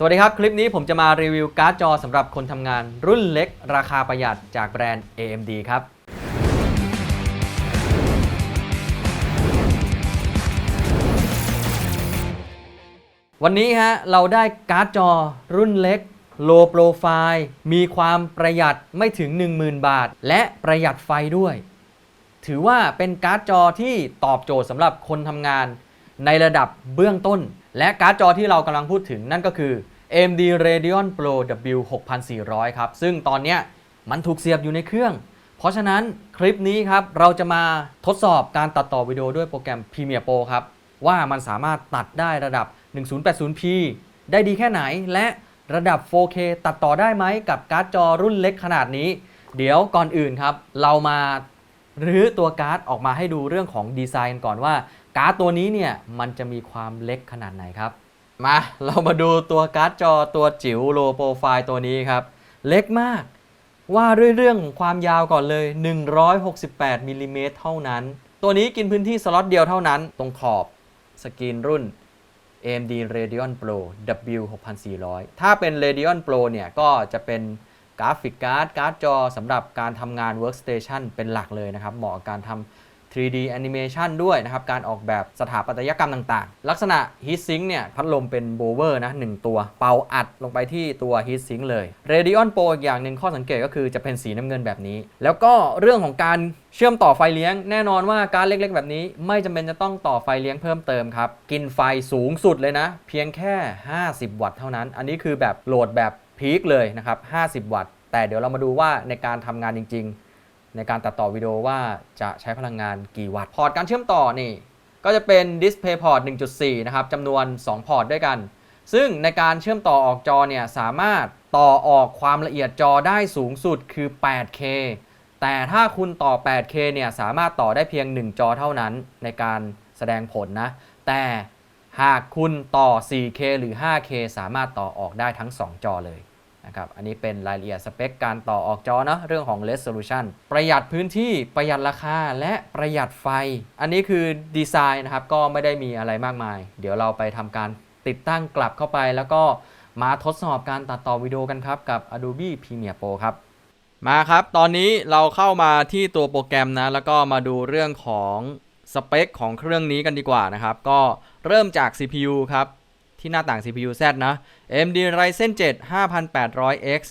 สวัสดีครับ คลิปนี้ผมจะมารีวิวการ์ดจอสำหรับคนทำงานรุ่นเล็ก ราคาประหยัดจากแบรนด์ AMD ครับ วันนี้ฮะเราได้การ์ดจอรุ่นเล็ก low profile มีความประหยัดไม่ถึง 10,000 บาท และประหยัดไฟด้วย ถือว่าเป็นการ์ดจอที่ตอบโจทย์สำหรับคนทำงานในระดับเบื้องต้น และการ์ดจอที่เรากำลังพูดถึงนั่นก็คือ AMD Radeon Pro W 6400 ครับ ซึ่งตอนนี้มันถูกเสียบอยู่ในเครื่อง เพราะฉะนั้นคลิปนี้ครับ เราจะมาทดสอบการตัดต่อวิดีโอด้วยโปรแกรม Premiere Pro ครับ ว่ามันสามารถตัดได้ระดับ 1080p ได้ดีแค่ไหน และระดับ 4K ตัดต่อได้ไหมกับการ์ดจอรุ่นเล็กขนาดนี้ เดี๋ยวก่อนอื่นครับ เรามารื้อตัวการ์ดออกมาให้ดูเรื่องของดีไซน์ก่อนว่า การ์ดตัวนี้เนี่ยมันจะมีความเล็กขนาดไหนครับ มาเรามาดูตัวการ์ดจอตัวจิ๋ว low profile ตัวนี้ครับ เล็กมากว่าด้วยเรื่องของความยาวก่อนเลย 168มิลลิเมตรเท่านั้น ตัวนี้กินพื้นที่สล็อตเดียวเท่านั้น ตรงขอบสกรีนรุ่น AMD Radeon Pro W 6400 ถ้าเป็น Radeon Pro เนี่ยก็จะเป็นกราฟิกการ์ดการ์ดจอสำหรับการทำงาน Workstation เป็นหลักเลยนะครับ เหมาะกับการทำ 3D Animation ด้วยนะครับ การออกแบบสถาปัตยกรรมต่างๆ ลักษณะ Heat Sink เนี่ย พัดลมเป็นโบเวอร์นะหนึ่งตัวเป่าอัดลงไปที่ตัว Heat Sink เลย Radeon Pro อีกอย่างหนึ่งข้อสังเกตก็คือจะเป็นสีน้ำเงินแบบนี้ แล้วก็เรื่องของการเชื่อมต่อไฟเลี้ยงแน่นอนว่าการเล็กๆ แบบนี้ ไม่จำเป็นจะต้องต่อไฟเลี้ยงเพิ่มเติมครับ กินไฟสูงสุดเลยนะ เพียงแค่ 50 วัตต์เท่านั้น อันนี้คือแบบโหลดแบบพีคเลยนะครับ 50 วัตต์แต่เดี๋ยวเรามาดูว่าในการทำงานจริง ๆ ในการตัดต่อวิดีโอว่าจะใช้พลังงานกี่วัตต์ พอร์ตการเชื่อมต่อนี่ ก็จะเป็น DisplayPort 1.4 นะครับจำนวน 2 พอร์ตด้วยกัน ซึ่งในการเชื่อมต่อออกจอเนี่ยสามารถต่อออกความละเอียดจอได้สูงสุดคือ 8K แต่ถ้าคุณต่อ 8K เนี่ยสามารถต่อได้เพียง 1 จอเท่านั้นในการแสดงผลนะ แต่หากคุณต่อ 4K หรือ 5K สามารถต่อออกได้ทั้ง 2 จอเลย นะครับอันนี้เป็นรายละเอียดสเปคการต่อออกจอเนาะเรื่องของ resolution ประหยัดพื้นที่ประหยัดราคาและประหยัดไฟ อันนี้คือดีไซน์นะครับก็ไม่ได้มีอะไรมากมาย เดี๋ยวเราไปทำการติดตั้งกลับเข้าไปแล้วก็มาทดสอบการตัดต่อวิดีโอกันครับกับ Adobe Premiere Pro ครับ มาครับ ตอนนี้เราเข้ามาที่ตัวโปรแกรมนะ แล้วก็มาดูเรื่องของสเปคของเครื่องนี้กันดีกว่านะครับ ก็เริ่มจาก CPU ครับ ที่หน้าต่าง CPU Z นะ AMD Ryzen 7 5800X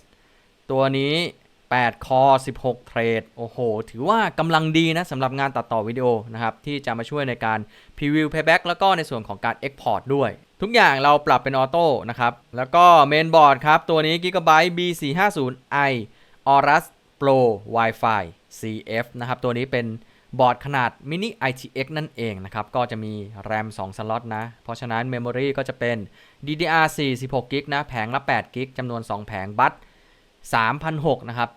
ตัวนี้ 8 คอ 16 เทรด โอ้โห ถือว่ากำลังดีนะสำหรับงานตัดต่อวิดีโอนะครับ ที่จะมาช่วยในการ Preview Playback แล้วก็ในส่วนของการ Export ด้วย ทุกอย่างเราปรับเป็นออโต้นะครับ แล้วก็เมนบอร์ดครับ ตัวนี้ Gigabyte B450i Aorus Pro Wi-Fi CF นะครับ ตัวนี้เป็น บอร์ดขนาด Mini ITX นั่นเองนะครับ ก็จะมี RAM 2 สล็อตนะ เพราะฉะนั้น Memory ก็จะเป็น DDR4 16 g b นะ แผงละ8 g b จำนวน 2 แผงบัต3,006นะครับ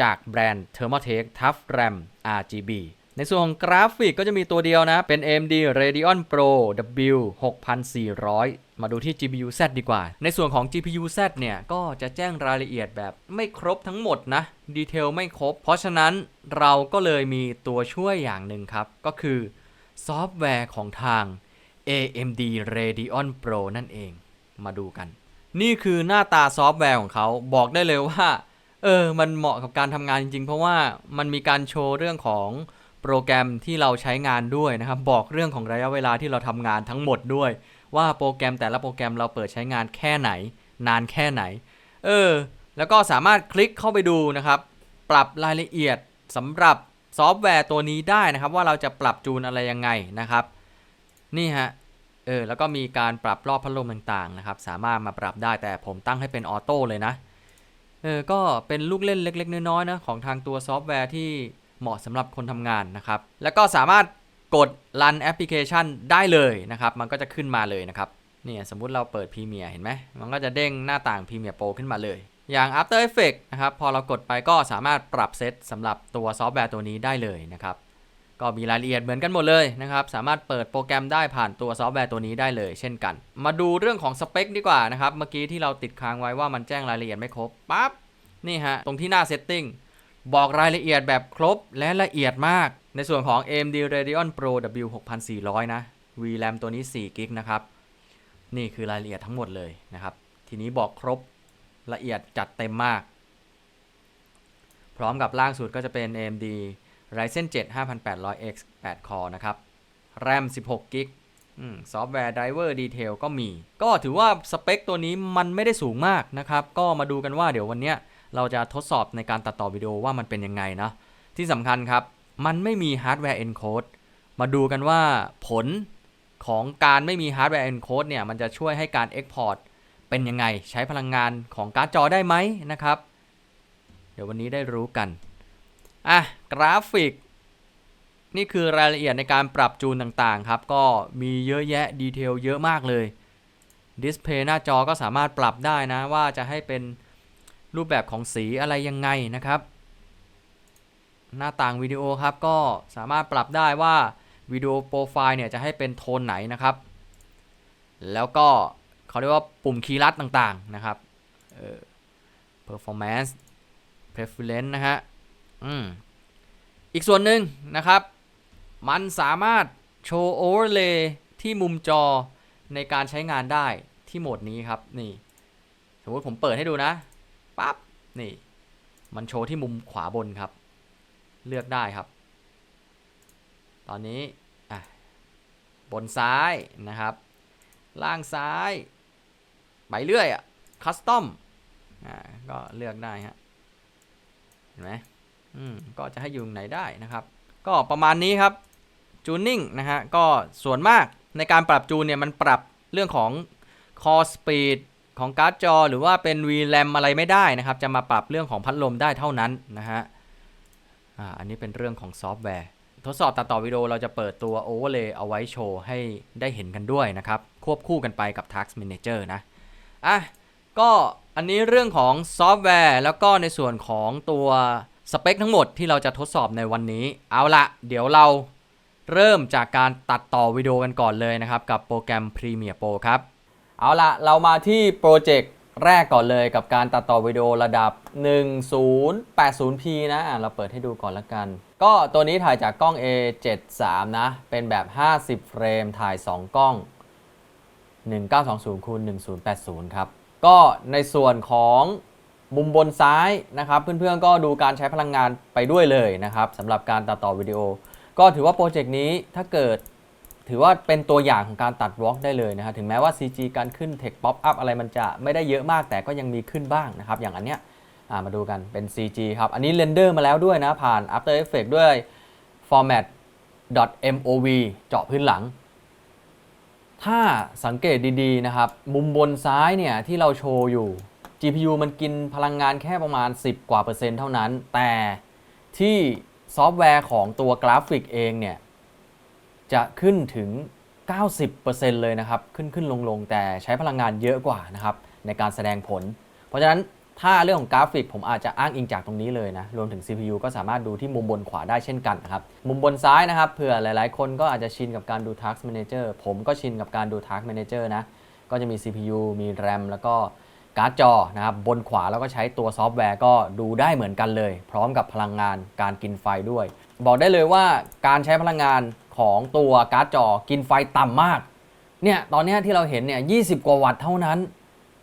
จากแบรนด์ Thermaltake Tough RAM RGB ในส่วนของกราฟิกก็จะมีตัวเดียวนะ เป็น AMD Radeon Pro W 6400 มาดูที่ GPU Z ดีกว่า ในส่วนของ GPU Z เนี่ย ก็จะแจ้งรายละเอียดแบบไม่ครบทั้งหมดนะ ดีเทลไม่ครบ เพราะฉะนั้นเราก็เลยมีตัวช่วยอย่างหนึ่งครับ ก็คือซอฟต์แวร์ของทาง AMD Radeon Pro นั่นเอง มาดูกัน นี่คือหน้าตาซอฟต์แวร์ของเขา บอกได้เลยว่า เออ มันเหมาะกับการทำงานจริงๆ เพราะว่ามันมีการโชว์เรื่องของโปรแกรมที่เราใช้งานด้วยนะครับ บอกเรื่องของระยะเวลาที่เราทำงานทั้งหมดด้วย ว่าโปรแกรมแต่ละโปรแกรมเราเปิดใช้งานแค่ไหน นานแค่ไหน เออ แล้วก็สามารถคลิกเข้าไปดูนะครับ ปรับรายละเอียดสำหรับซอฟต์แวร์ตัวนี้ได้นะครับ ว่าเราจะปรับจูนอะไรยังไงนะครับ นี่ฮะเออแล้วก็มีการปรับรอบพัดลมต่างๆนะครับ สามารถมาปรับได้แต่ผมตั้งให้เป็นออโต้เลยนะเออก็เป็นลูกเล่นเล็ก ๆ น้อยๆนะของทางตัวซอฟต์แวร์ที่เหมาะสำหรับคนทำงานนะครับ แล้วก็สามารถ กด run แอปพลิเคชันได้เลยนะครับ มันก็จะขึ้นมาเลยนะครับเนี่ยสมมุติเราเปิด Premiere เห็นไหม มันก็จะเด้งหน้าต่าง Premiere Pro ขึ้นมาเลย อย่าง After Effects นะครับ พอเรากดไปก็สามารถปรับเซตสำหรับตัวซอฟต์แวร์ตัวนี้ได้เลยนะครับ ก็มีรายละเอียดเหมือนกันหมดเลยนะครับ สามารถเปิดโปรแกรมได้ผ่านตัวซอฟต์แวร์ตัวนี้ได้เลยเช่นกัน มาดูเรื่องของสเปคดีกว่านะครับ เมื่อกี้ที่เราติดค้างไว้ว่ามันแจ้งรายละเอียดไม่ครบปั๊บ นี่ฮะ ตรงที่หน้า Setting บอกรายละเอียดแบบครบและละเอียดมาก ในส่วนของ AMD Radeon Pro W 6400 นะ VRAM ตัวนี้4 g b นะครับ นี่คือรายละเอียดทั้งหมดเลยนะครับ ทีนี้บอกครบละเอียดจัดเต็มมาก พร้อมกับล่างสุดก็จะเป็น AMD Ryzen 7 5800X 8 core นะครับ RAM 16 g b ซอฟต์แวร์ Driver Detail ก็มี ก็ถือว่าสเปคตัวนี้มันไม่ได้สูงมากนะครับ ก็มาดูกันว่าเดี๋ยววันนี้เราจะทดสอบในการตัดต่อวิดีโอว่ามันเป็นยังไงนะ ที่สำคัญครับ มันไม่มีฮาร์ดแวร์ encode มาดูกันว่าผลของการไม่มีฮาร์ดแวร์ encode เนี่ย มันจะช่วยให้การ export เป็นยังไง ใช้พลังงานของการ์ดจอได้ไหมนะครับ เดี๋ยววันนี้ได้รู้กัน อะ กราฟิก นี่คือรายละเอียดในการปรับจูนต่างๆครับ ก็มีเยอะแยะดีเทลเยอะมากเลยดิสเพย์หน้าจอก็สามารถปรับได้นะว่าจะให้เป็นรูปแบบของสีอะไรยังไงนะครับ หน้าต่างวิดีโอครับก็สามารถปรับได้ว่าวิดีโอโปรไฟล์เนี่ยจะให้เป็นโทนไหนนะครับ แล้วก็เขาเรียกว่าปุ่มคีย์ลัดต่างๆนะครับเอ่อ performance preference นะฮะอืมอีกส่วนหนึ่งนะครับ มันสามารถโชว์ overlay ที่มุมจอในการใช้งานได้ที่โหมดนี้ครับนี่สมมติผมเปิดให้ดูนะปั๊บนี่ มันโชว์ที่มุมขวาบนครับ เลือกได้ครับ ตอนนี้บนซ้ายนะครับ ล่างซ้าย ไปเรื่อยอะคัสตอมอ่าก็เลือกได้ฮะเห็นไหมอืมก็จะให้อยู่ไหนได้นะครับ ก็ประมาณนี้ครับจูนนิ่งนะฮะก็ส่วนมากในการปรับจูนเนี่ยมันปรับเรื่องของ core speed ของการ์ดจอ หรือว่าเป็น VRAM อะไรไม่ได้นะครับ จะมาปรับเรื่องของพัดลมได้เท่านั้นนะฮะ อ่าอันนี้เป็นเรื่องของซอฟต์แวร์ ทดสอบตัดต่อวิดีโอเราจะเปิดตัว Overlay เอาไว้โชว์ให้ได้เห็นกันด้วยนะครับ ควบคู่กันไปกับ Task Manager นะอะก็อันนี้เรื่องของซอฟต์แวร์ แล้วก็ในส่วนของตัวสเปคทั้งหมดที่เราจะทดสอบในวันนี้ เอาละเดี๋ยวเราเริ่มจากการตัดต่อวิดีโอกันก่อนเลยนะครับ กับโปรแกรม Premiere Pro ครับ เอาละเรามาที่โปรเจกต์ แรกก่อนเลยกับการตัดต่อวิดีโอระดับ 1080p นะอะเราเปิดให้ดูก่อนละกัน ก็ตัวนี้ถ่ายจากกล้อง A73 นะ เป็นแบบ 50 เฟรมถ่าย 2 กล้อง 1920คูณ1080 ครับ ก็ในส่วนของมุมบนซ้ายนะครับ เพื่อนๆก็ดูการใช้พลังงานไปด้วยเลยนะครับสำหรับการตัดต่อวิดีโอ ก็ถือว่าโปรเจกต์นี้ถ้าเกิด ถือว่าเป็นตัวอย่างของการตัดวอล์กได้เลยนะครับถึงแม้ว่า CG การขึ้น Text Pop Up อะไรมันจะไม่ได้เยอะมากแต่ก็ยังมีขึ้นบ้างนะครับอย่างอันเนี้ยมาดูกันเป็น CG ครับ อันนี้เรนเดอร์มาแล้วด้วยนะผ่าน After Effects ด้วย format .mov เจาะพื้นหลัง ถ้าสังเกตดีๆนะครับ มุมบนซ้ายเนี่ยที่เราโชว์อยู่ GPU มันกินพลังงานแค่ประมาณ 10 กว่าเปอร์เซ็นต์เท่านั้น แต่ที่ซอฟต์แวร์ของตัวกราฟิกเองเนี่ย จะขึ้นถึง 90%เลยนะครับ ขึ้นขึ้นลงลงแต่ใช้พลังงานเยอะกว่านะครับในการแสดงผล เพราะฉะนั้นถ้าเรื่องของกราฟิกผมอาจจะอ้างอิงจากตรงนี้เลยนะ รวมถึง CPU ก็สามารถดูที่มุมบนขวาได้เช่นกันนะครับ มุมบนซ้ายนะครับเผื่อหลาย ๆ คนก็อาจจะชินกับการดู Task Manager ผมก็ชินกับการดู Task Manager นะ ก็จะมี CPU มี RAM แล้วก็การ์ดจอนะครับ บนขวาแล้วก็ใช้ตัวซอฟต์แวร์ก็ดูได้เหมือนกันเลย พร้อมกับพลังงานการกินไฟด้วย บอกได้เลยว่าการใช้พลังงาน ของตัวการ์ดจอกินไฟต่ำมาก เนี่ยตอนนี้ที่เราเห็นเนี่ย 20 กว่าวัตต์เท่านั้น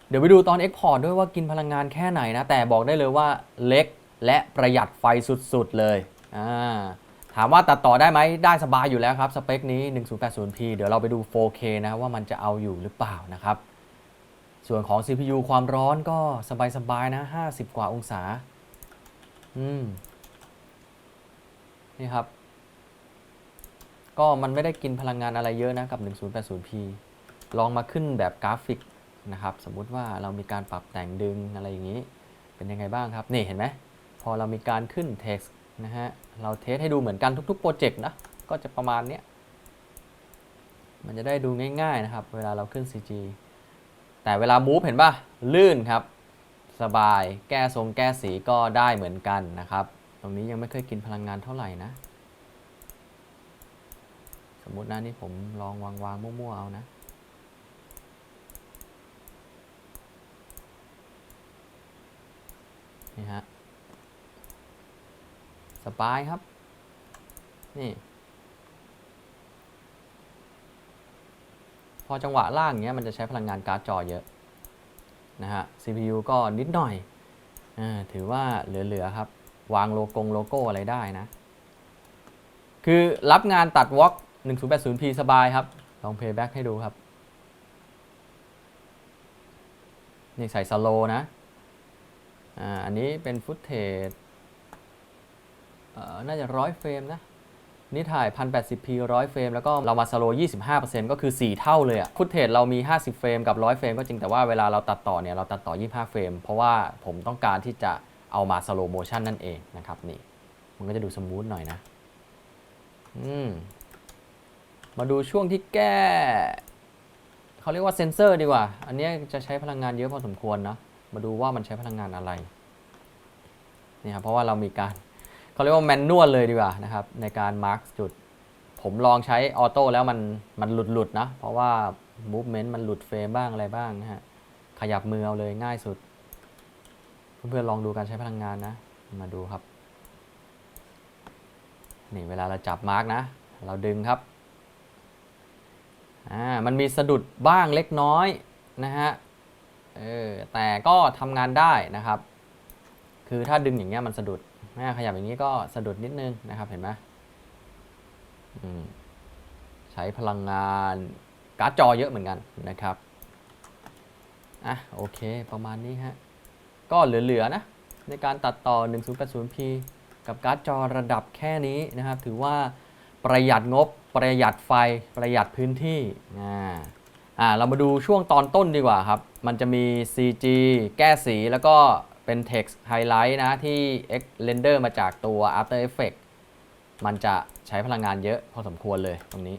เดี๋ยวไปดูตอน Export ด้วยว่ากินพลังงานแค่ไหนนะ แต่บอกได้เลยว่าเล็กและประหยัดไฟสุดๆเลย อ่าถามว่าตัดต่อได้ไหมได้สบายอยู่แล้วครับ สเปคนี้ 1080p เดี๋ยวเราไปดู 4K นะว่ามันจะเอาอยู่หรือเปล่านะครับ ส่วนของ CPU ความร้อนก็สบายๆนะ 50 กว่าองศา อืม นี่ครับ ก็มันไม่ได้กินพลังงานอะไรเยอะนะกับ 1080p ลองมาขึ้นแบบกราฟิกนะครับ สมมุติว่าเรามีการปรับแต่งดึงอะไรอย่างนี้ เป็นยังไงบ้างครับ นี่เห็นไหม พอเรามีการขึ้น text นะฮะ เราเทสให้ดูเหมือนกันทุกๆโปรเจกต์นะ ก็จะประมาณเนี้ย มันจะได้ดูง่ายๆนะครับ เวลาเราขึ้น CG แต่เวลา move เห็นป่ะ ลื่นครับ สบาย แก้ทรงแก้สีก็ได้เหมือนกันนะครับ ตรงนี้ยังไม่เคยกินพลังงานเท่าไหร่นะ สมมุตินะนี่ผมลองวางวางมั่วๆเอานะ นี่ฮะสบายครับ นี่ พอจังหวะล่างเงี้ยมันจะใช้พลังงานการ์ดจอเยอะ นะฮะ CPU ก็นิดหน่อยอาถือว่าเหลือ ๆ ครับ วางโลโกงโลโก้อะไรได้นะ คือรับงานตัดวอล์ก 1080p สบายครับ ลองเพย์แบ็กให้ดูครับ นี่ใส่สโลนะ อ่า อันนี้เป็นฟุตเทจน่าจะร้อยเฟรมนะ นี่ถ่าย 1080p ร้อยเฟรม แล้วก็เรามาสโล25%ก็คือ 4 เท่าเลยอะฟุตเทจเรามี 50 เฟรมกับ 100 เฟรมก็จริงแต่ว่าเวลาเราตัดต่อเนี่ย เราตัดต่อ 25 เฟรม เพราะว่าผมต้องการที่จะเอามาสโลโมชันนั่นเองนะครับนี่ มันก็จะดูสมูทหน่อยนะ อืม มาดูช่วงที่แก้เขาเรียกว่าเซนเซอร์ดีกว่า อันนี้จะใช้พลังงานเยอะพอสมควรนะ มาดูว่ามันใช้พลังงานอะไรนี่ครับเพราะว่าเรามีการเขาเรียกว่าแมนนวลเลยดีกว่านะครับในการมาร์กจุด ผมลองใช้ออโต้แล้วมันมันหลุดหลุดนะ เพราะว่า movement มันหลุดเฟรมบ้างอะไรบ้างนะฮะขยับมือเอาเลยง่ายสุด เพื่อนๆลองดูการใช้พลังงานนะ มาดูครับ นี่เวลาเราจับมาร์กนะ เราดึงครับ อ่ามันมีสะดุดบ้างเล็กน้อยนะฮะเออแต่ก็ทำงานได้นะครับ คือถ้าดึงอย่างเงี้ยมันสะดุดขยับอย่างนี้ก็สะดุดนิดนึงนะครับเห็นไหมอืมใช้พลังงานการ์ดจอเยอะเหมือนกันนะครับอะโอเคประมาณนี้ฮะก็เหลือๆนะในการตัดต่อ 1080p กับการ์ดจอระดับแค่นี้นะครับ ถือว่า ประหยัดงบ ประหยัดไฟ ประหยัดพื้นที่อ่าอ่าเรามาดูช่วงตอนต้นดีกว่าครับ มันจะมี CG แก้สีแล้วก็เป็น text highlight นะ ที่ X render มาจากตัว After Effects มันจะใช้พลังงานเยอะพอสมควรเลยตรงนี้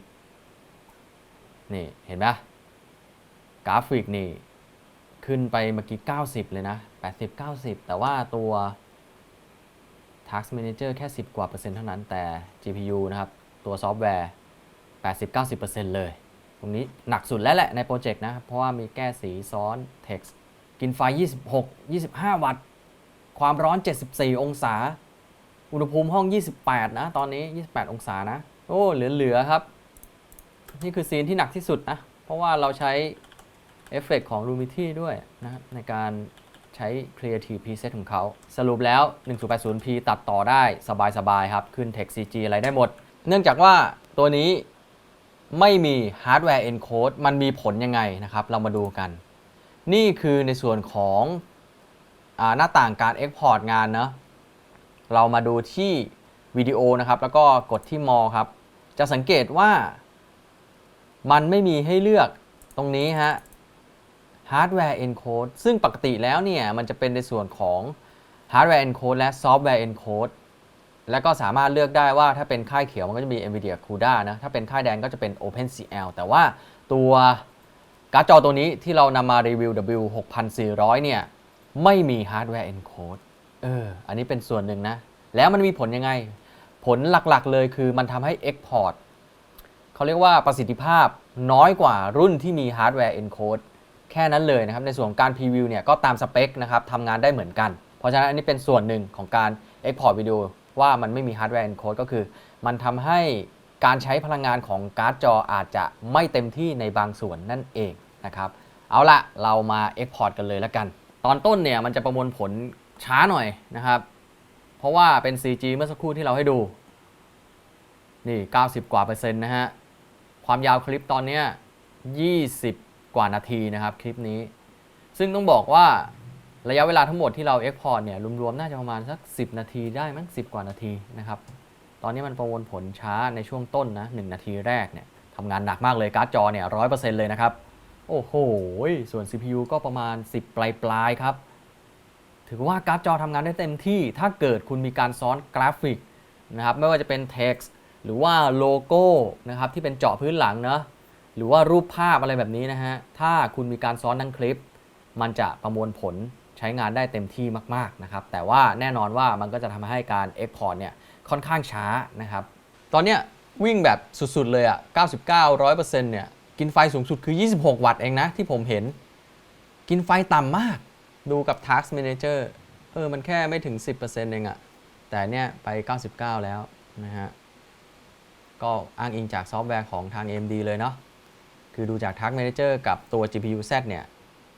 นี่เห็นไหมกราฟิกนี่ ขึ้นไปเมื่อกี้ 90 เลยนะ 80 90 แต่ว่าตัว Task Manager แค่ 10 กว่าเปอร์เซ็นต์เท่านั้นแต่ GPU นะครับ ตัวซอฟต์แวร์ 80-90%เลย ตรงนี้หนักสุดแล้วแหละในโปรเจกต์นะเพราะว่ามีแก้สีซ้อน text กินไฟ 26 25 วัตต์ ความร้อน 74 องศา อุณหภูมิห้อง 28 นะ ตอนนี้ 28 องศานะ โอ้ เหลือ ๆ ครับ นี่คือซีนที่หนักที่สุดนะ เพราะว่าเราใช้เอฟเฟกต์ของ Lumity ด้วยนะในการใช้ Creative Preset ของเขา สรุปแล้ว 1080p ตัดต่อได้สบาย ๆ ครับ ขึ้น Text CG อะไรได้หมด เนื่องจากว่าตัวนี้ไม่มี Hardware Encode มันมีผลยังไงนะครับ เรามาดูกัน นี่คือในส่วนของอหน้าต่างการ Export งานเนะเรามาดูที่วิดีโอนะครับ แล้วก็กดที่มอครับ จะสังเกตว่า มันไม่มีให้เลือกตรงนี้ฮะ Hardware Encode ซึ่งปกติแล้วเนี่ย มันจะเป็นในส่วนของ Hardware Encode และ Software Encode แแล้วก็สามารถเลือกได้ว่าถ้าเป็นค่ายเขียวมันก็จะมี NVIDIA CUDA นะ ถ้าเป็นค่ายแดงก็จะเป็น OpenCL แต่ว่าตัวการ์ดจอตัวนี้ที่เรานำมารีวิว W6400 เนี่ยไม่มี Hardware Encode เออ อันนี้เป็นส่วนหนึ่งนะ แล้วมันมีผลยังไง ผลหลักๆเลยคือมันทำให้ Export เขาเรียกว่าประสิทธิภาพน้อยกว่ารุ่นที่มี Hardware Encode แค่นั้นเลยนะครับ ในส่วนของการพรีวิวเนี่ยก็ตามสเปคนะครับทำงานได้เหมือนกัน เพราะฉะนั้นอันนี้เป็นส่วนหนึ่งของการ Export วิดีโอ ว่ามันไม่มี Hardware Encode ก็คือ มันทำให้การใช้พลังงานของการ์ดจออาจจะไม่เต็มที่ในบางส่วนนั่นเองนะครับเอาละเรามา Export กันเลยแล้วกัน ตอนต้นเนี่ยมันจะประมวลผลช้าหน่อยนะครับ เพราะว่าเป็น CG เมื่อสักครู่ที่เราให้ดู นี่ 90 กว่าเปอร์เซ็นต์นะฮะ ความยาวคลิปตอนเนี้ย20 กว่านาทีนะครับคลิปนี้ ซึ่งต้องบอกว่า ระยะเวลาทั้งหมดที่เรา Export เนี่ยรวมๆ น่าจะประมาณสัก 10 นาทีได้มั้ง10 กว่านาทีนะครับตอนนี้มันประมวลผลช้าในช่วงต้นนะ1นาทีแรกเนี่ยทำงานหนักมากเลยการ์ดจอเนี่ย100%เปอร์เซ็นต์เลยนะครับ โอ้โห ส่วน CPU ก็ประมาณ 10 ปลายๆครับ ถือว่าการ์ดจอทำงานได้เต็มที่ ถ้าเกิดคุณมีการซ้อนกราฟิกนะครับไม่ว่าจะเป็น text หรือว่าโลโก้นะครับที่เป็นเจาะพื้นหลังเนะหรือว่ารูปภาพอะไรแบบนี้นะฮะถ้าคุณมีการซ้อนทั้งคลิป มันจะประมวลผล ใช้งานได้เต็มที่มากๆนะครับแต่ว่าแน่นอนว่ามันก็จะทำให้การ Export เนี่ยค่อนข้างช้านะครับตอนเนี้ยวิ่งแบบสุดๆเลยอะ99 100%เนี่ยกินไฟสูงสุดคือ 26 วัตต์เองนะที่ผมเห็น กินไฟต่ำมาก ดูกับ Task Manager เออมันแค่ไม่ถึง 10%เองอะแต่เนี่ยไป 99 แล้วนะฮะก็อ้างอิงจากซอฟต์แวร์ของทาง AMD เลยเนาะคือดูจาก Task Manager กับตัว GPU Z เนี่ย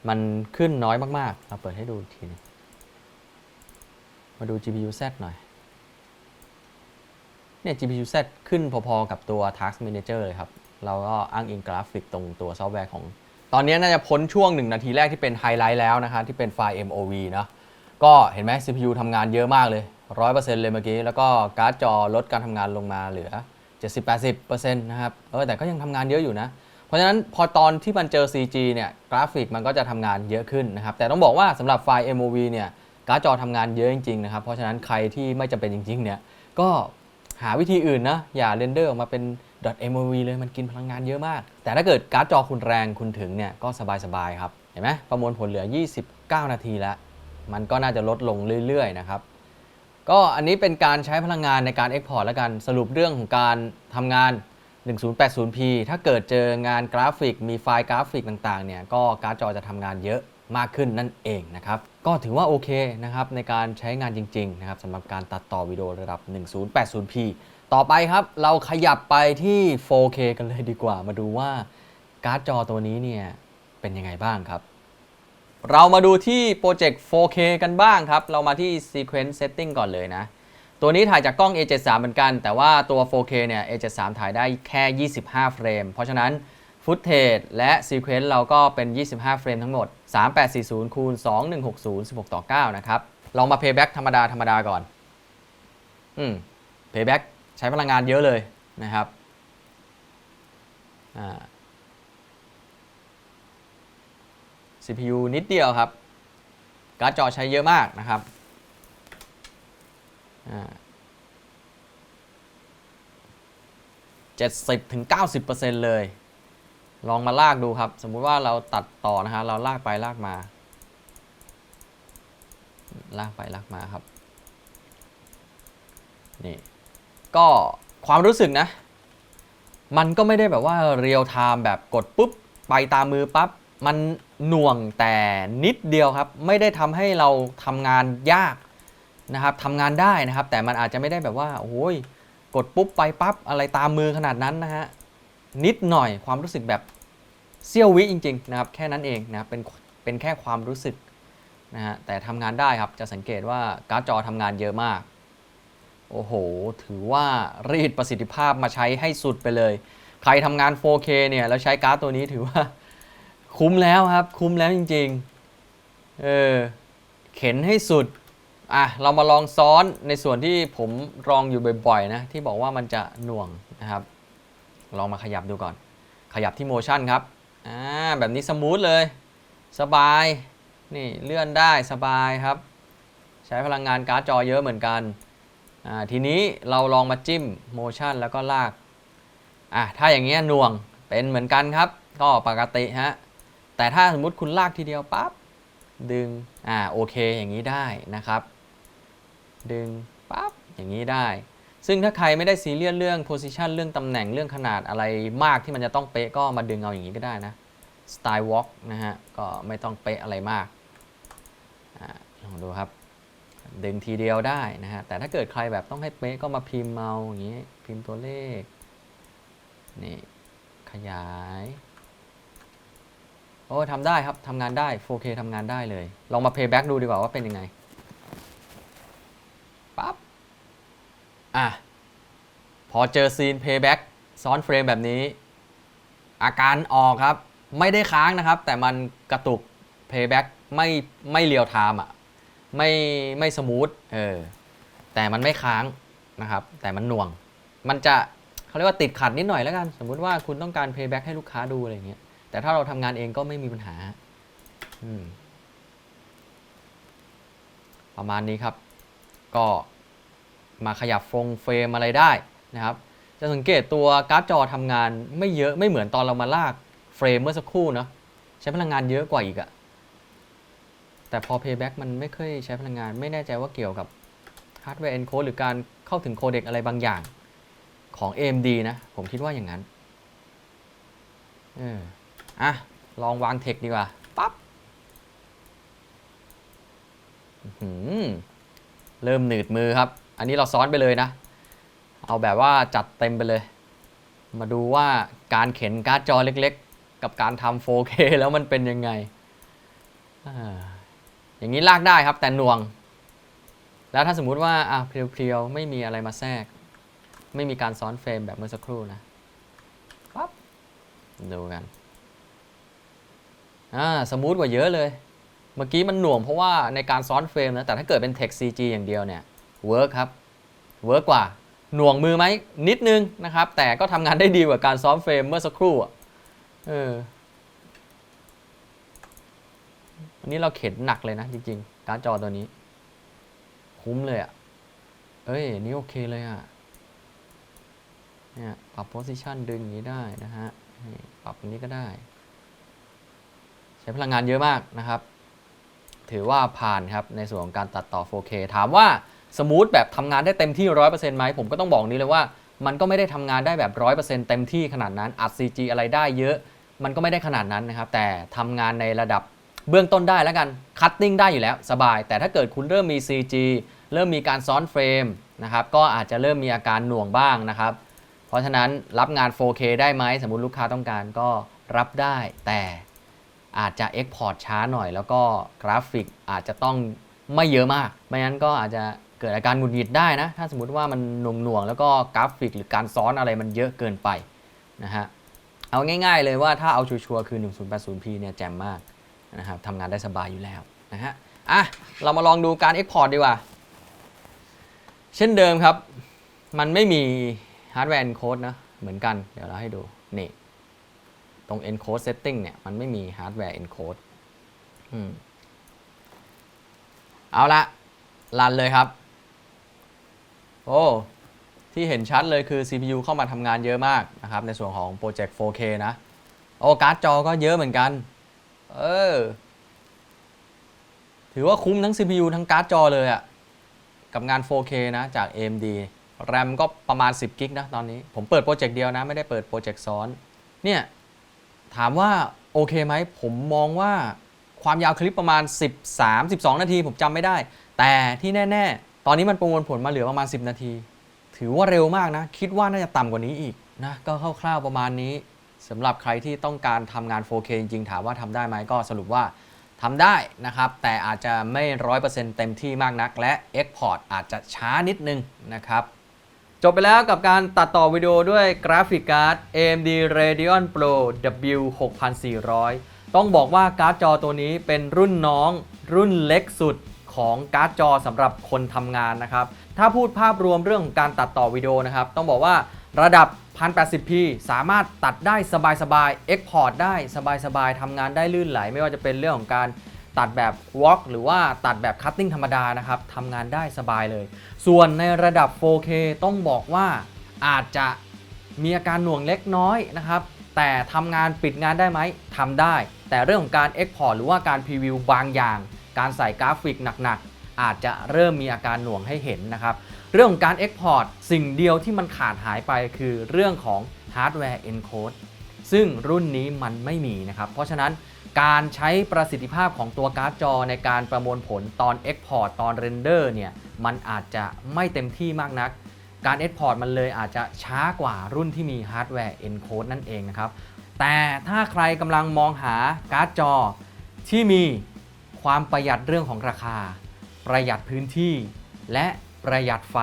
มันขึ้นน้อยมากๆ เราเปิดให้ดูทีหนึงมาดู GPU Z หน่อย เนี่ย GPU Z ขึ้นพอๆ กับตัว Task Manager เลยครับ เราก็อ้างอิงกราฟิกตรงตัวซอฟต์แวร์ของ ตอนนี้น่าจะพ้นช่วง 1 นาทีแรกที่เป็นไฮไลท์แล้วนะครับที่เป็นไฟล์ MOV เนะ ก็เห็นไหม CPU ทำงานเยอะมากเลย 100%เลยเมื่อกี้ แล้วก็การ์ดจอลดการทำงานลงมาเหลือ 70-80%นะครับ เออแต่ก็ยังทำงานเยอะอยู่นะ เพราะฉะนั้นพอตอนที่มันเจอ CG เนี่ยกราฟิกมันก็จะทำงานเยอะขึ้นนะครับ แต่ต้องบอกว่าสำหรับไฟล์ MOV เนี่ยการ์ดจอทำงานเยอะจริงๆนะครับ เพราะฉะนั้นใครที่ไม่จำเป็นจริงๆเนี่ยก็หาวิธีอื่นนะ อย่าเรนเดอร์ออกมาเป็น .mov เลยมันกินพลังงานเยอะมาก แต่ถ้าเกิดการ์ดจอคุณแรงคุณถึงเนี่ยก็สบายๆครับ เห็นไหมประมวลผลเหลือ 29 นาทีแล้ว มันก็น่าจะลดลงเรื่อยๆนะครับก็อันนี้เป็นการใช้พลังงานในการ Export แล้วกันสรุปเรื่องของการทำงาน 1080p ถ้าเกิดเจองานกราฟิก มีไฟล์กราฟิกต่างๆ เนี่ย ก็การ์ดจอจะทำงานเยอะมากขึ้นนั่นเองนะครับ ก็ถือว่าโอเคนะครับในการใช้งานจริงๆนะครับสำหรับการตัดต่อวิดีโอระดับ 1080p ต่อไปครับ เราขยับไปที่ 4K กันเลยดีกว่า มาดูว่าการ์ดจอตัวนี้เนี่ย เป็นยังไงบ้างครับ เรามาดูที่โปรเจกต์ 4K กันบ้างครับ เรามาที่ Sequence Setting ก่อนเลยนะ ตัวนี้ถ่ายจากกล้อง A73 เหมือนกัน แต่ว่าตัว 4K เนี่ย A73 ถ่ายได้แค่ 25 เฟรม เพราะฉะนั้นฟุตเทจและ Sequence เราก็เป็น 25 เฟรมทั้งหมด 3840คูณ2160 16 ต่อ 9 นะครับ ลองมา Playback ธรรมดา ธรรมดาก่อน อืม Playback ใช้พลังงานเยอะเลยนะครับอ่า CPU นิดเดียวครับ การ์ดจอใช้เยอะมากนะครับ เจ็ดสิบถึงเก้าสิบเปอร์เซ็นต์เลย ลองมาลากดูครับ สมมุติว่าเราตัดต่อนะฮะ เราลากไปลากมา ลากไปลากมาครับ นี่ ก็ความรู้สึกนะ มันก็ไม่ได้แบบว่าเรียลไทม์แบบกดปุ๊บ ไปตามมือปั๊บ มันหน่วงแต่นิดเดียวครับ ไม่ได้ทำให้เราทำงานยาก นะครับทำงานได้นะครับ แต่มันอาจจะไม่ได้แบบว่าโอ้ยกดปุ๊บไปปั๊บอะไรตามมือขนาดนั้นนะฮะนิดหน่อยความรู้สึกแบบเสี้ยววิจริงๆนะครับแค่นั้นเองนะครับเป็นเป็นแค่ความรู้สึกนะฮะแต่ทำงานได้ครับจะสังเกตว่าการ์ดจอทำงานเยอะมาก โอ้โห ถือว่ารีดประสิทธิภาพมาใช้ให้สุดไปเลย ใครทำงาน 4K เนี่ยแล้วใช้การ์ดตัวนี้ถือว่า คุ้มแล้วครับ คุ้มแล้วจริงๆเออเข็นให้สุด อะเรามาลองซ้อนในส่วนที่ผมลองอยู่บ่อยๆนะที่บอกว่ามันจะหน่วงนะครับ ลองมาขยับดูก่อน ขยับที่โมชั่นครับอ่าแบบนี้สมูทเลย สบายนี่เลื่อนได้สบายครับ ใช้พลังงานการ์ดจอเยอะเหมือนกันอ่าทีนี้เราลองมาจิ้มโมชั่นแล้วก็ลากอะถ้าอย่างเงี้ยหน่วงเป็นเหมือนกันครับ ก็ปกติฮะแต่ถ้าสมมุติคุณลากทีเดียวปั๊บดึงอ่าโอเคอย่างนี้ได้นะครับ ดึงปั๊บอย่างนี้ได้ ซึ่งถ้าใครไม่ได้ซีเรียสเรื่อง position เรื่องตำแหน่งเรื่องขนาดอะไรมากที่มันจะต้องเป๊ะก็มาดึงเอาอย่างนี้ก็ได้นะ style walk นะฮะ ก็ไม่ต้องเป๊ะอะไรมากอลองดูครับ ดึงทีเดียวได้นะฮะ แต่ถ้าเกิดใครแบบต้องให้เป๊ะก็มาพิมพ์เมาอย่างนี้ พิมพ์ตัวเลข นี่ ขยาย โอ้ทำได้ครับ ทำงานได้ 4K ทำงานได้เลย ลองมา playback ดูดีกว่าว่าเป็นยังไง ปั๊บ อะ พอเจอซีน playback ซ้อนเฟรมแบบนี้ อาการออกครับ ไม่ได้ค้างนะครับ แต่มันกระตุก playback ไม่ไม่เรียวไทม์อะ ไม่ไม่สมูทเออแต่มันไม่ค้างนะครับ แต่มันหน่วง มันจะเขาเรียกว่าติดขัดนิดหน่อยแล้วกัน สมมุติว่าคุณต้องการ playback ให้ลูกค้าดูอะไรอย่างเงี้ยแต่ถ้าเราทำงานเองก็ไม่มีปัญหาประมาณนี้ครับ ก็ มาขยับฟงเฟรมอะไรได้นะครับ จะสังเกตตัวการ์ดจอทำงานไม่เยอะไม่เหมือนตอนเรามาลากเฟรมเมื่อสักครู่เนาะใช้พลังงานเยอะกว่าอีกอะแต่พอ payback มันไม่เคยใช้พลังงาน ไม่แน่ใจว่าเกี่ยวกับฮาร์ดแวร์ encode หรือการเข้าถึงโคเด็กอะไรบางอย่างของ AMD นะ ผมคิดว่าอย่างนั้นเอออะ ลองวางเทคดีกว่า ปั๊บหือเริ่มหนืดมือครับ อันนี้เราซ้อนไปเลยนะ เอาแบบว่าจัดเต็มไปเลย มาดูว่าการเข็นการ์ดจอเล็กๆ กับการทำ 4K แล้วมันเป็นยังไง อย่างนี้ลากได้ครับแต่หน่วง แล้วถ้าสมมุติว่าอะเพรียวๆ ไม่มีอะไรมาแทรก ไม่มีการซ้อนเฟรมแบบเมื่อสักครู่นะปั๊บดูกันอ่าสมูทกว่าเยอะเลย เมื่อกี้มันหน่วงเพราะว่าในการซ้อนเฟรมนะ แต่ถ้าเกิดเป็น Text CG อย่างเดียวเนี่ย เวิร์กครับเวิร์กกว่าหน่วงมือไหมนิดนึงนะครับ แต่ก็ทำงานได้ดีกว่าการซ้อนเฟรมเมื่อสักครู่อะเอออันนี้เราเข็นหนักเลยนะจริงๆ การ์ดจอตัวนี้ คุ้มเลยอะ่ะ เอ้ยนี่โอเคเลยอะ่ะเนี่ยปรับโพสิชันดึงอย่างนี้ได้นะฮะปรับอย่างนี้ก็ได้ ใช้พลังงานเยอะมากนะครับ ถือว่าผ่านครับในส่วนของการตัดต่อ 4K ถามว่า สมูทแบบทำงานได้เต็มที่100%ไหมผมก็ต้องบอกนี้เลยว่า มันก็ไม่ได้ทำงานได้แบบ100%เปอร์เซ็นต์เต็มที่ขนาดนั้นอัด CG อะไรได้เยอะ มันก็ไม่ได้ขนาดนั้นนะครับ แต่ทำงานในระดับเบื้องต้นได้แล้วกันคัตติ้งได้อยู่แล้วสบาย แต่ถ้าเกิดคุณเริ่มมี CG เริ่มมีการซ้อนเฟรมนะครับก็อาจจะเริ่มมีอาการหน่วงบ้างนะครับ เพราะฉะนั้นรับงาน 4K ได้ไหมสมมุติลูกค้าต้องการก็รับได้แต่อาจจะ Export ช้าหน่อย แล้วก็กราฟิกอาจจะต้องไม่เยอะมาก ไม่งั้นก็อาจจะ เกิดอาการหงุดหงิดได้นะ ถ้าสมมติว่ามันหน่วงๆแล้วก็กราฟิกหรือการซ้อนอะไรมันเยอะเกินไปนะฮะ เอาง่ายๆเลยว่าถ้าเอาชัวร์ๆคือ 1080p เนี่ยแจ่มมากนะครับทำงานได้สบายอยู่แล้วนะฮะ อะ เรามาลองดูการ Export ดีกว่า เช่นเดิมครับ มันไม่มีฮาร์ดแวร์ encode นะ เหมือนกัน เดี๋ยวเราให้ดู นี่ ตรง encode setting เนี่ย มันไม่มีฮาร์ดแวร์ encode อืมเอาละรันเลยครับ โอ้ที่เห็นชัดเลยคือ CPU เข้ามาทำงานเยอะมากนะครับ ในส่วนของโปรเจกต์ 4K นะ โอ้การ์ดจอก็เยอะเหมือนกัน เออ ถือว่าคุ้มทั้ง CPU ทั้งการ์ดจอเลยอะกับงาน 4K นะ จาก AMD แรมก็ประมาณ 10 กิกนะตอนนี้ ผมเปิดโปรเจกต์เดียวนะ ไม่ได้เปิดโปรเจกต์ซ้อน เนี่ย ถามว่าโอเคไหม ผมมองว่าความยาวคลิปประมาณ 13 12 นาทีผมจำไม่ได้ แต่ที่แน่ ๆ อนนี้มันประมวลผลมาเหลือประมาณ 10 นาที ถือว่าเร็วมากนะ คิดว่าน่าจะต่ำกว่านี้อีกนะ ก็คร่าวๆประมาณนี้สำหรับใครที่ต้องการทำงาน 4K จริงๆ ถามว่าทำได้ไหมก็สรุปว่าทำได้นะครับ แต่อาจจะไม่ 100%เต็มที่มากนัก และ Export อาจจะช้านิดนึงนะครับ จบไปแล้วกับการตัดต่อวิดีโอด้วยกราฟิกการ์ด AMD Radeon Pro W6400 ต้องบอกว่าการ์ดจอตัวนี้เป็นรุ่นน้องรุ่นเล็กสุด ของการ์ดจอสำหรับคนทำงานนะครับ ถ้าพูดภาพรวมเรื่องของการตัดต่อวิดีโอนะครับ ต้องบอกว่าระดับ 1080p สามารถตัดได้สบายๆ Export ได้สบายๆทำงานได้ลื่นไหล ไม่ว่าจะเป็นเรื่องของการตัดแบบ Walk หรือว่าตัดแบบ Cutting ธรรมดานะครับทำงานได้สบายเลย ส่วนในระดับ 4K ต้องบอกว่าอาจจะมีอาการหน่วงเล็กน้อยนะครับแต่ทำงานปิดงานได้ไหมทำได้ แต่เรื่องของการ Export หรือว่าการพรีวิวบางอย่าง การใส่กราฟิกหนักๆ อาจจะเริ่มมีอาการหน่วงให้เห็นนะครับ เรื่องของการ Export สิ่งเดียวที่มันขาดหายไปคือเรื่องของ Hardware Encode ซึ่งรุ่นนี้มันไม่มีนะครับ เพราะฉะนั้นการใช้ประสิทธิภาพของตัวการ์ดจอในการประมวลผลตอน Export ตอน Render เนี่ยมันอาจจะไม่เต็มที่มากนัก การ Export มันเลยอาจจะช้ากว่ารุ่นที่มี Hardware Encode นั่นเองนะครับ แต่ถ้าใครกำลังมองหาการ์ดจอที่มี ความประหยัดเรื่องของราคา ประหยัดพื้นที่ และประหยัดไฟ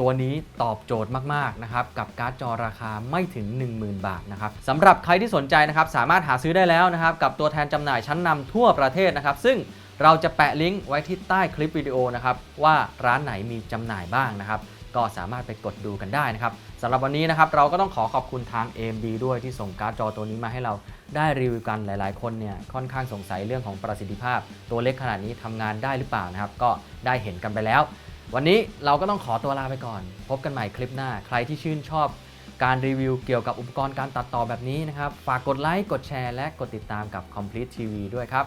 ตัวนี้ตอบโจทย์มากๆนะครับกับการ์ดจอราคาไม่ถึง 10,000 บาทนะครับสำหรับใครที่สนใจนะครับสามารถหาซื้อได้แล้วนะครับกับตัวแทนจำหน่ายชั้นนำทั่วประเทศนะครับ ซึ่งเราจะแปะลิงก์ไว้ที่ใต้คลิปวิดีโอนะครับว่าร้านไหนมีจำหน่ายบ้างนะครับ ก็สามารถไปกดดูกันได้นะครับสำหรับวันนี้นะครับเราก็ต้องขอขอบคุณทาง AMD ด้วยที่ส่งการ์ดจอตัวนี้มาให้เราได้รีวิวกันหลายๆ คนเนี่ยค่อนข้างสงสัยเรื่องของประสิทธิภาพ ตัวเล็กขนาดนี้ทำงานได้หรือเปล่านะครับก็ได้เห็นกันไปแล้ว วันนี้เราก็ต้องขอตัวลาไปก่อน พบกันใหม่คลิปหน้า ใครที่ชื่นชอบการรีวิวเกี่ยวกับอุปกรณ์การตัดต่อแบบนี้นะครับ ฝากกดไลค์ กดแชร์ และกดติดตามกับ Complete TV ด้วยครับ